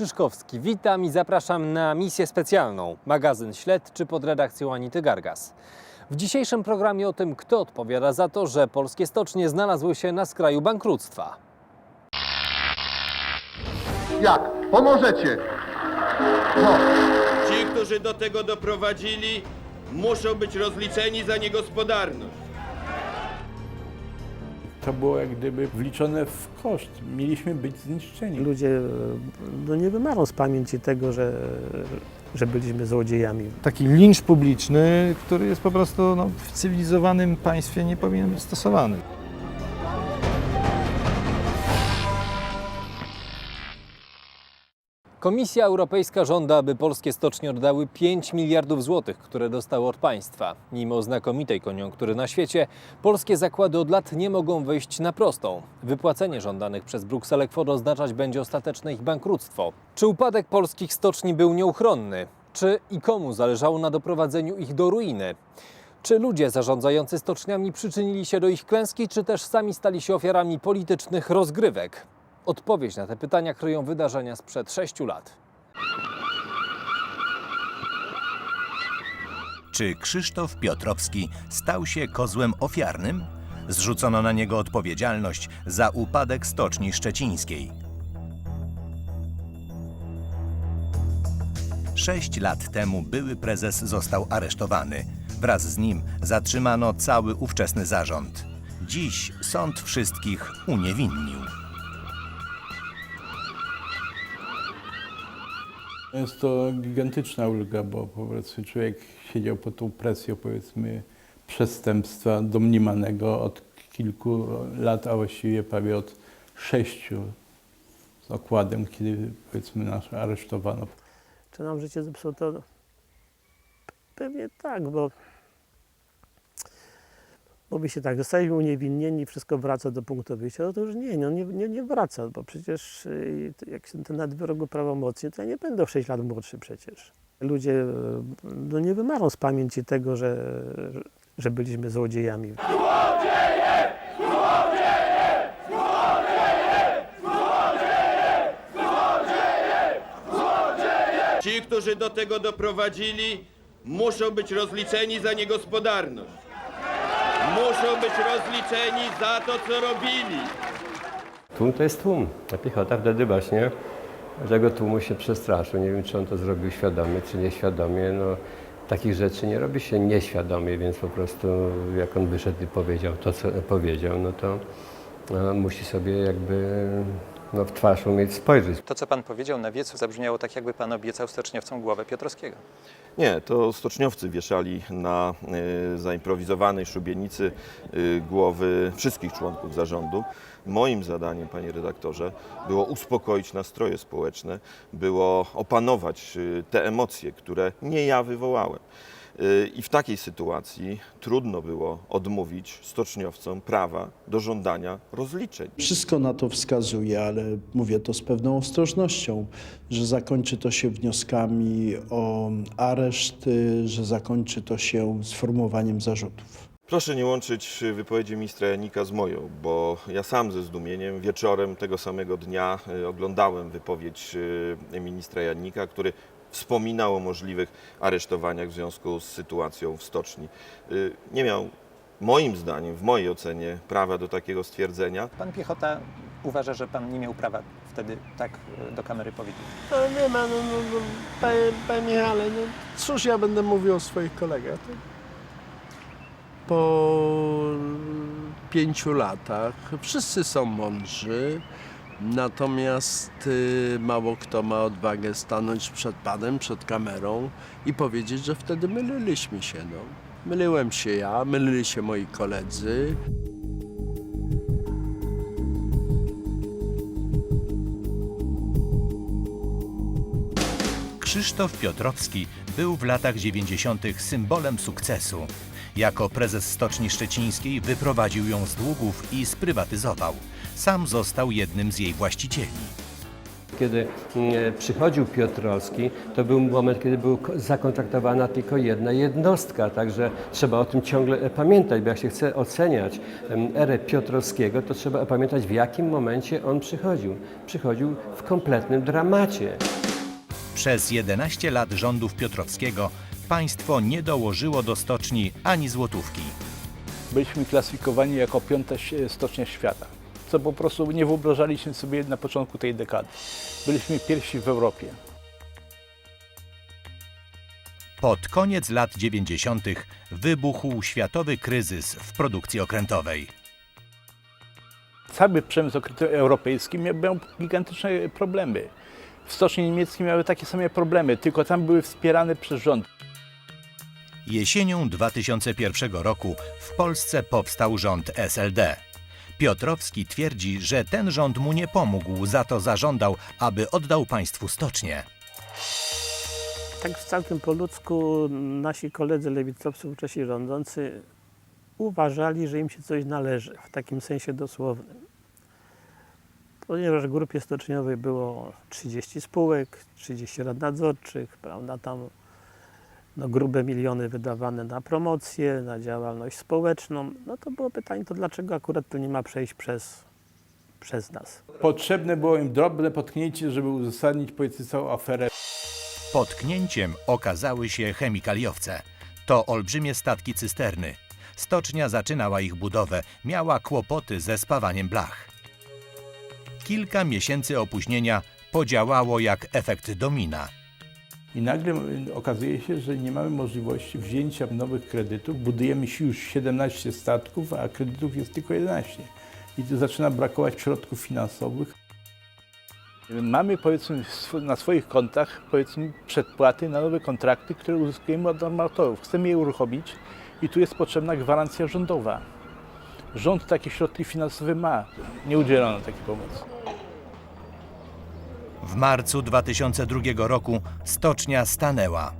Czyszkowski, witam i zapraszam na misję specjalną. Magazyn śledczy pod redakcją Anity Gargas. W dzisiejszym programie o tym, kto odpowiada za to, że polskie stocznie znalazły się na skraju bankructwa. Jak? Pomożecie! No, Ci, którzy do tego doprowadzili, muszą być rozliczeni za niegospodarność. To było jak gdyby wliczone w koszt. Mieliśmy być zniszczeni. Ludzie e, no, nie wymarą z pamięci tego, że, że byliśmy złodziejami. taki lincz publiczny, który jest po prostu no, w cywilizowanym państwie nie powinien być stosowany. Komisja Europejska żąda, aby polskie stocznie oddały 5 miliardów złotych, które dostały od państwa. Mimo znakomitej koniunktury na świecie, polskie zakłady od lat nie mogą wyjść na prostą. Wypłacenie żądanych przez Brukselę kwot oznaczać będzie ostateczne ich bankructwo. Czy upadek polskich stoczni był nieuchronny? Czy i komu zależało na doprowadzeniu ich do ruiny? Czy ludzie zarządzający stoczniami przyczynili się do ich klęski, czy też sami stali się ofiarami politycznych rozgrywek? Odpowiedź na te pytania kryją wydarzenia sprzed sześciu lat. Czy Krzysztof Piotrowski stał się kozłem ofiarnym? Zrzucono na niego odpowiedzialność za upadek Stoczni Szczecińskiej. Sześć lat temu były prezes został aresztowany. Wraz z nim zatrzymano cały ówczesny zarząd. Dziś sąd wszystkich uniewinnił. Jest to gigantyczna ulga, bo po prostu człowiek siedział pod tą presją, powiedzmy, przestępstwa domniemanego od kilku lat, a właściwie prawie od sześciu z okładem, kiedy, powiedzmy, nas aresztowano. Czy nam życie zepsuło to? Pewnie tak, bo mówi się tak, zostaliśmy uniewinnieni, wszystko wraca do punktu wyjścia, no to już nie, no nie, nie, nie wraca, bo przecież y, jak się ten nadwyrok prawomocnie, to ja nie będę o 6 lat młodszy przecież. Ludzie no nie wymarą z pamięci tego, że, że byliśmy złodziejami. Ci, którzy do tego doprowadzili, muszą być rozliczeni za niegospodarność. Muszą być rozliczeni za to, co robili. Tłum to jest tłum, a piechota wtedy właśnie tego tłumu się przestraszył. Nie wiem, czy on to zrobił świadomie, czy nieświadomie. No, takich rzeczy nie robi się nieświadomie, więc po prostu jak on wyszedł i powiedział to, co powiedział, no to no, musi sobie jakby no, w twarz umieć spojrzeć. To, co pan powiedział na wiecu, zabrzmiało tak, jakby pan obiecał stoczniowcom głowę Piotrowskiego. Nie, to stoczniowcy wieszali na y, zaimprowizowanej szubienicy y, głowy wszystkich członków zarządu. Moim zadaniem, panie redaktorze, było uspokoić nastroje społeczne, było opanować y, te emocje, które nie ja wywołałem. Y, I w takiej sytuacji trudno było odmówić stoczniowcom prawa do żądania rozliczeń. Wszystko na to wskazuje, ale mówię to z pewną ostrożnością, że zakończy to się wnioskami o areszt, y, że zakończy to się sformułowaniem zarzutów. Proszę nie łączyć wypowiedzi ministra Janika z moją, bo ja sam ze zdumieniem wieczorem tego samego dnia y, oglądałem wypowiedź ministra Janika, który wspominał o możliwych aresztowaniach w związku z sytuacją w stoczni. Y, Nie miał, moim zdaniem, w mojej ocenie, prawa do takiego stwierdzenia. Pan Piechota uważa, że pan nie miał prawa wtedy tak e, do kamery powiedzieć. No nie ma, no, no, no panie, panie Michale, no cóż ja będę mówił o swoich kolegach? To po pięciu latach wszyscy są mądrzy, natomiast y, mało kto ma odwagę stanąć przed panem, przed kamerą i powiedzieć, że wtedy myliliśmy się. No. Myliłem się ja, mylili się moi koledzy. Krzysztof Piotrowski był w latach 90. symbolem sukcesu. Jako prezes Stoczni Szczecińskiej wyprowadził ją z długów i sprywatyzował. Sam został jednym z jej właścicieli. kiedy mm, przychodził Piotrowski, to był moment, kiedy była zakontraktowana tylko jedna jednostka, także trzeba o tym ciągle pamiętać, bo jak się chce oceniać erę Piotrowskiego, to trzeba pamiętać w jakim momencie on przychodził. Przychodził w kompletnym dramacie. Przez 11 lat rządów Piotrowskiego państwo nie dołożyło do stoczni ani złotówki. Byliśmy klasyfikowani jako piąta stocznia świata, co po prostu nie wyobrażaliśmy sobie na początku tej dekady. Byliśmy pierwsi w Europie. Pod koniec lat 90. wybuchł światowy kryzys w produkcji okrętowej. Cały przemysł okrętowy europejski miał, miał gigantyczne problemy. W stoczni niemieckiej miały takie same problemy, tylko tam były wspierane przez rząd. Jesienią 2001 roku w Polsce powstał rząd SLD. Piotrowski twierdzi, że ten rząd mu nie pomógł, za to zażądał, aby oddał państwu stocznię. Tak całkiem po ludzku nasi koledzy lewicowcy ówcześni rządzący uważali, że im się coś należy, w takim sensie dosłownym. Ponieważ w grupie stoczniowej było 30 spółek, 30 rad nadzorczych, prawda, tam no, grube miliony wydawane na promocję, na działalność społeczną, no to było pytanie, to dlaczego akurat to nie ma przejść przez, przez nas? Potrzebne było im drobne potknięcie, żeby uzasadnić powiedzmy całą aferę. Potknięciem okazały się chemikaliowce. To olbrzymie statki cysterny. Stocznia zaczynała ich budowę, miała kłopoty ze spawaniem blach. Kilka miesięcy opóźnienia podziałało jak efekt domina. I nagle okazuje się, że nie mamy możliwości wzięcia nowych kredytów. Budujemy już 17 statków, a kredytów jest tylko 11. I tu zaczyna brakować środków finansowych. Mamy powiedzmy na swoich kontach powiedzmy przedpłaty na nowe kontrakty, które uzyskujemy od armatorów. Chcemy je uruchomić i tu jest potrzebna gwarancja rządowa. Rząd takie środki finansowe ma. Nie udzielono takiej pomocy. W marcu 2002 roku stocznia stanęła.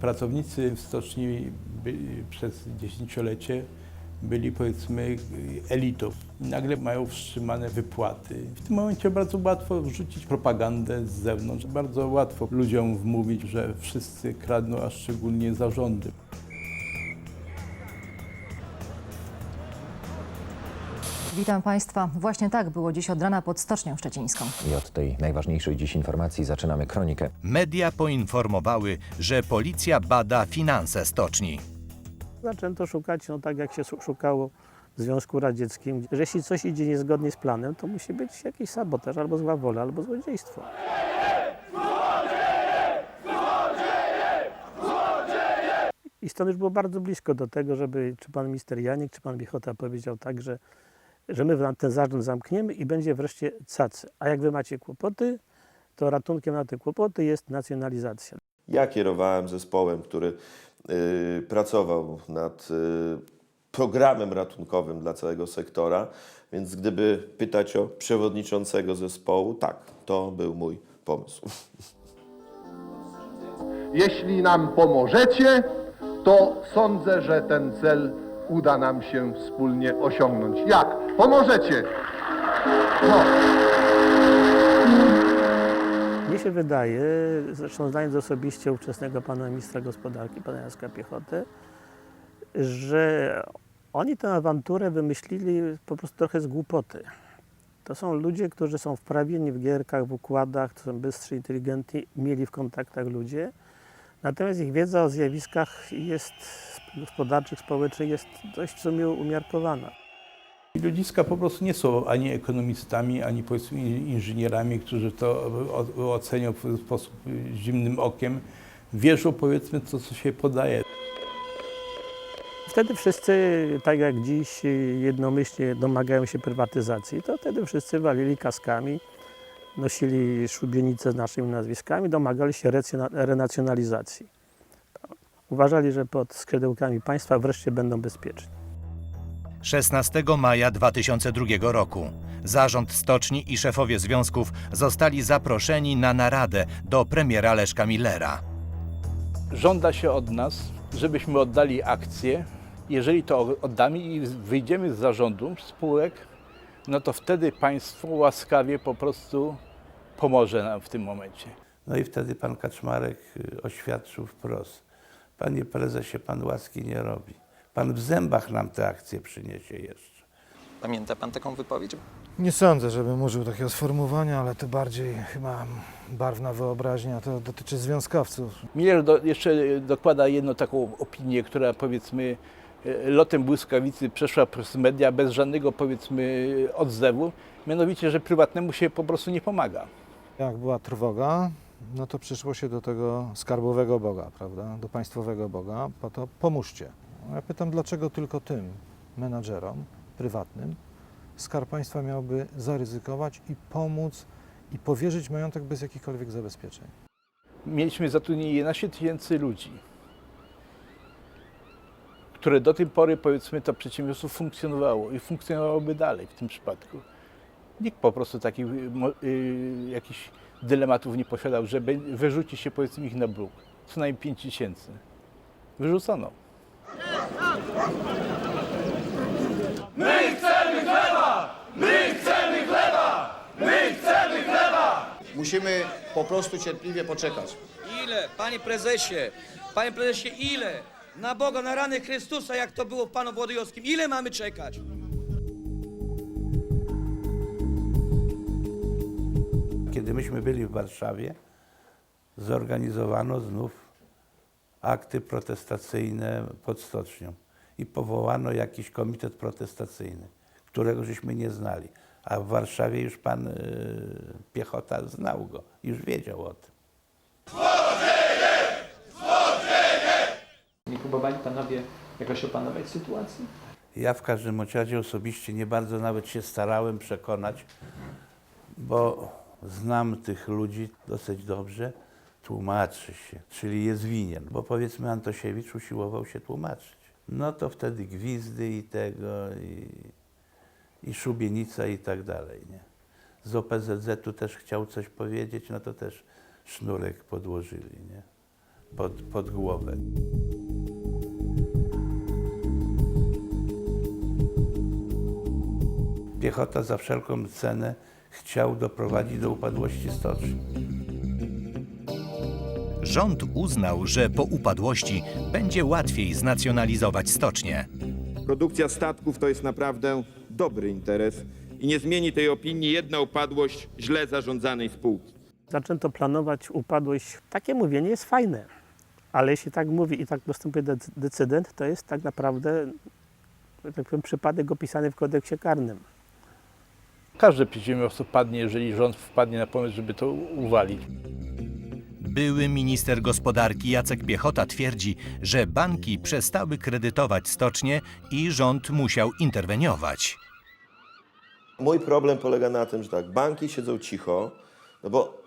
Pracownicy w stoczni byli przez dziesięciolecie byli powiedzmy elitą. Nagle mają wstrzymane wypłaty. W tym momencie bardzo łatwo wrzucić propagandę z zewnątrz. Bardzo łatwo ludziom wmówić, że wszyscy kradną, a szczególnie zarządy. Witam Państwa. Właśnie tak było dziś od rana pod Stocznią Szczecińską. I od tej najważniejszej dziś informacji zaczynamy kronikę. Media poinformowały, że policja bada finanse stoczni. Zaczęto szukać, no tak jak się szukało w Związku Radzieckim, że jeśli coś idzie niezgodnie z planem, to musi być jakiś sabotaż, albo zła wola, albo złodziejstwo. I stąd już było bardzo blisko do tego, żeby czy pan minister Janik, czy pan Bichota powiedział tak, że, że my wam ten zarząd zamkniemy i będzie wreszcie cacy. A jak wy macie kłopoty, to ratunkiem na te kłopoty jest nacjonalizacja. Ja kierowałem zespołem, który y, pracował nad y, programem ratunkowym dla całego sektora, więc gdyby pytać o przewodniczącego zespołu, tak, to był mój pomysł. Jeśli nam pomożecie, to sądzę, że ten cel uda nam się wspólnie osiągnąć. Jak? Pomożecie! No. Mnie się wydaje, zresztą znając osobiście ówczesnego pana ministra gospodarki, pana Jacka Piechotę, że oni tę awanturę wymyślili po prostu trochę z głupoty. To są ludzie, którzy są wprawieni w gierkach, w układach, to są bystrzy, inteligentni, mieli w kontaktach ludzie. Natomiast ich wiedza o zjawiskach jest gospodarczych, społecznych jest dość w sumie umiarkowana. I ludziska po prostu nie są ani ekonomistami, ani inżynierami, którzy to ocenią w sposób zimnym okiem. Wierzą powiedzmy to, co się podaje. Wtedy wszyscy, tak jak dziś, jednomyślnie domagają się prywatyzacji, to wtedy wszyscy walili kaskami, nosili szubienice z naszymi nazwiskami, domagali się renacjonalizacji. Uważali, że pod skrzydełkami państwa wreszcie będą bezpieczni. 16 maja 2002 roku zarząd stoczni i szefowie związków zostali zaproszeni na naradę do premiera Leszka Millera. Żąda się od nas, żebyśmy oddali akcje. Jeżeli to oddamy i wyjdziemy z zarządu spółek, no to wtedy państwo łaskawie po prostu pomoże nam w tym momencie. No i wtedy pan Kaczmarek y, oświadczył wprost. Panie prezesie, pan łaski nie robi. Pan w zębach nam tę akcję przyniesie jeszcze. Pamięta pan taką wypowiedź? Nie sądzę, żebym użył takiego sformułowania, ale to bardziej chyba barwna wyobraźnia. To dotyczy związkowców. Miller do, jeszcze dokłada jedną taką opinię, która powiedzmy e, lotem błyskawicy przeszła przez media bez żadnego powiedzmy odzewu, mianowicie, że prywatnemu się po prostu nie pomaga. Jak była trwoga, no to przyszło się do tego skarbowego Boga, prawda? Do państwowego Boga, po to pomóżcie. Ja pytam, dlaczego tylko tym menadżerom prywatnym Skarb Państwa miałby zaryzykować i pomóc i powierzyć majątek bez jakichkolwiek zabezpieczeń. Mieliśmy zatrudnienie 11 tysięcy ludzi, które do tej pory powiedzmy to przedsiębiorstwo funkcjonowało i funkcjonowałoby dalej w tym przypadku. Nikt po prostu takich mo- y, jakichś dylematów nie posiadał, żeby wyrzucić się powiedzmy ich na bruk. Co najmniej 5 tysięcy. Wyrzucono. Musimy po prostu cierpliwie poczekać. Ile, panie prezesie, panie prezesie, ile? Na Boga, na rany Chrystusa, jak to było w panu Włodyjowskim. Ile mamy czekać? Kiedy myśmy byli w Warszawie, zorganizowano znów akty protestacyjne pod stocznią i powołano jakiś komitet protestacyjny, którego żeśmy nie znali. A w Warszawie już pan y, Piechota znał go, już wiedział o tym. Nie próbowali panowie jakoś opanować sytuację? Ja w każdym razie osobiście nie bardzo nawet się starałem przekonać, bo znam tych ludzi dosyć dobrze, tłumaczy się, czyli jest winien, bo powiedzmy Antosiewicz usiłował się tłumaczyć. No to wtedy gwizdy i tego, i, i szubienica i tak dalej, nie? Z OPZZ-u też chciał coś powiedzieć, no to też sznurek podłożyli, nie? Pod, pod głowę. Piechota za wszelką cenę chciał doprowadzić do upadłości stoczni. Rząd uznał, że po upadłości będzie łatwiej znacjonalizować stocznie. Produkcja statków to jest naprawdę dobry interes i nie zmieni tej opinii jedna upadłość źle zarządzanej spółki. Zaczęto planować upadłość. Takie mówienie jest fajne, ale jeśli tak mówi i tak postępuje dec- decydent, to jest tak naprawdę tak powiem, przypadek opisany w kodeksie karnym. Każde przedsiębiorstwo padnie, jeżeli rząd wpadnie na pomysł, żeby to uwalić. Były minister gospodarki Jacek Piechota twierdzi, że banki przestały kredytować stocznie i rząd musiał interweniować. Mój problem polega na tym, że tak, banki siedzą cicho, no bo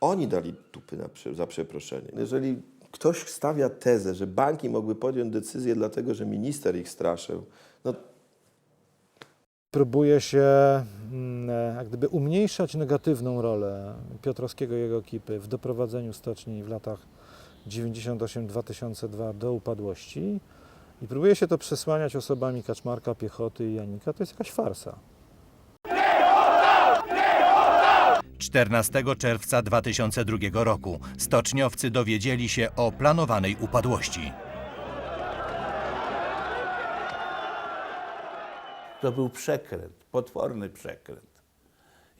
oni dali tupy na, za przeproszenie. Jeżeli ktoś stawia tezę, że banki mogły podjąć decyzję dlatego, że minister ich straszył, no Próbuje się mm, e, jak gdyby umniejszać negatywną rolę Piotrowskiego i jego ekipy w doprowadzeniu stoczni w latach 98-2002 do upadłości i próbuje się to przesłaniać osobami Kaczmarka, Piechoty i Janika. To jest jakaś farsa. 14 czerwca 2002 roku stoczniowcy dowiedzieli się o planowanej upadłości. To był przekręt, potworny przekręt.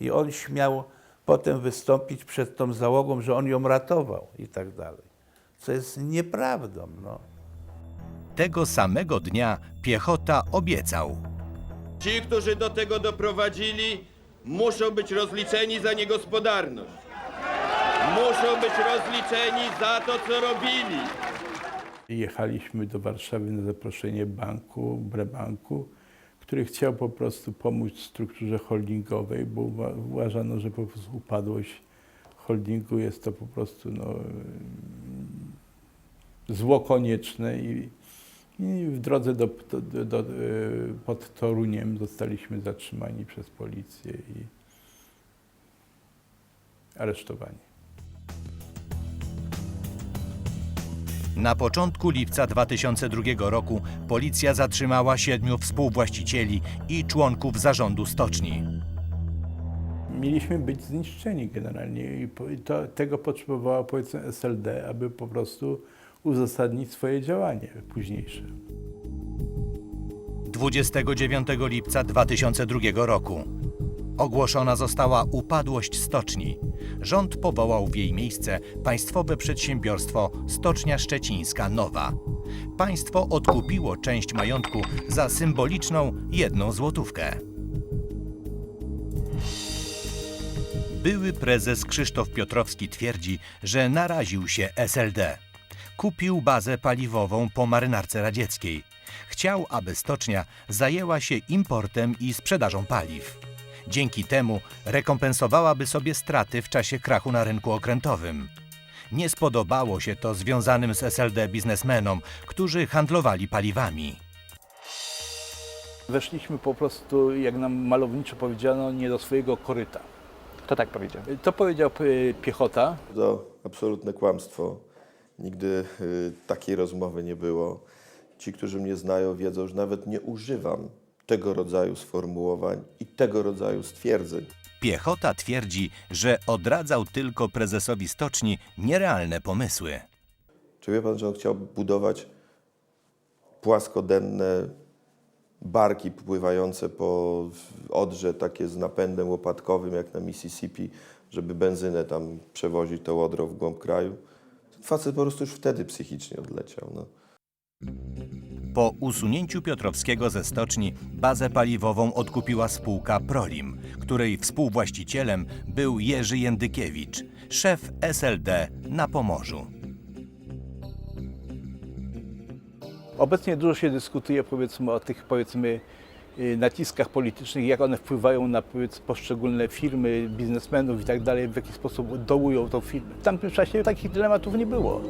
I on śmiał potem wystąpić przed tą załogą, że on ją ratował i tak dalej. Co jest nieprawdą. No. Tego samego dnia Piechota obiecał. Ci, którzy do tego doprowadzili, muszą być rozliczeni za niegospodarność. Muszą być rozliczeni za to, co robili. Jechaliśmy do Warszawy na zaproszenie banku, Brebanku, który chciał po prostu pomóc strukturze holdingowej, bo uwa- uważano, że po prostu upadłość holdingu jest to po prostu no, zło konieczne i, i w drodze do, do, do, y, pod Toruniem zostaliśmy zatrzymani przez policję i aresztowani. Na początku lipca 2002 roku policja zatrzymała siedmiu współwłaścicieli i członków zarządu stoczni. Mieliśmy być zniszczeni generalnie i to, tego potrzebowała powiedzmy SLD, aby po prostu uzasadnić swoje działanie późniejsze. 29 lipca 2002 roku ogłoszona została upadłość stoczni. Rząd powołał w jej miejsce państwowe przedsiębiorstwo Stocznia Szczecińska Nowa. Państwo odkupiło część majątku za symboliczną jedną złotówkę. Były prezes Krzysztof Piotrowski twierdzi, że naraził się SLD. Kupił bazę paliwową po marynarce radzieckiej. Chciał, aby stocznia zajęła się importem i sprzedażą paliw. Dzięki temu rekompensowałaby sobie straty w czasie krachu na rynku okrętowym. Nie spodobało się to związanym z SLD biznesmenom, którzy handlowali paliwami. Weszliśmy po prostu, jak nam malowniczo powiedziano, nie do swojego koryta. Kto tak powiedział? To powiedział e, piechota. To absolutne kłamstwo. Nigdy y, takiej rozmowy nie było. Ci, którzy mnie znają, wiedzą, że nawet nie używam tego rodzaju sformułowań i tego rodzaju stwierdzeń. Piechota twierdzi, że odradzał tylko prezesowi stoczni nierealne pomysły. Czy wie pan, że on chciał budować płaskodenne barki pływające po Odrze, takie z napędem łopatkowym, jak na Mississippi, żeby benzynę tam przewozić to łodro w głąb kraju? Ten facet po prostu już wtedy psychicznie odleciał. No. Po usunięciu Piotrowskiego ze stoczni bazę paliwową odkupiła spółka Prolim, której współwłaścicielem był Jerzy Jędykiewicz, szef SLD na Pomorzu. Obecnie dużo się dyskutuje powiedzmy o tych powiedzmy y, naciskach politycznych, jak one wpływają na poszczególne firmy, biznesmenów i tak dalej, w jaki sposób dołują tą firmę. W tamtym czasie takich dylematów nie było.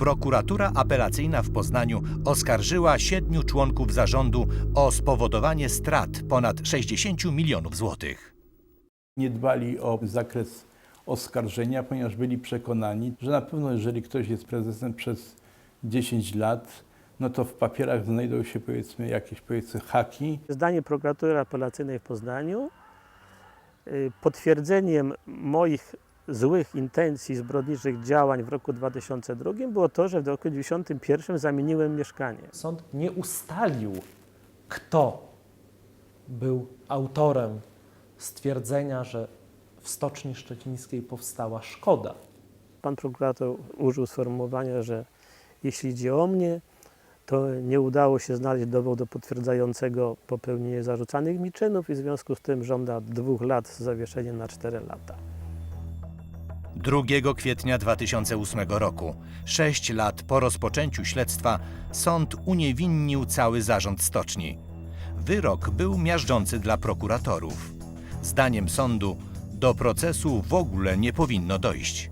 Prokuratura apelacyjna w Poznaniu oskarżyła siedmiu członków zarządu o spowodowanie strat ponad 60 milionów złotych. Nie dbali o zakres oskarżenia, ponieważ byli przekonani, że na pewno jeżeli ktoś jest prezesem przez 10 lat, no to w papierach znajdą się powiedzmy jakieś powiedzmy haki, Zdanie prokuratury apelacyjnej w Poznaniu y, potwierdzeniem moich złych intencji, zbrodniczych działań w roku 2002 było to, że w roku 2021 zamieniłem mieszkanie. Sąd nie ustalił, kto był autorem stwierdzenia, że w Stoczni Szczecińskiej powstała szkoda. Pan prokurator użył sformułowania, że jeśli idzie o mnie, to nie udało się znaleźć dowodu potwierdzającego popełnienie zarzucanych mi czynów i w związku z tym żąda dwóch lat z zawieszeniem na cztery lata. 2 kwietnia 2008 roku, sześć lat po rozpoczęciu śledztwa, sąd uniewinnił cały zarząd stoczni. Wyrok był miażdżący dla prokuratorów. Zdaniem sądu do procesu w ogóle nie powinno dojść.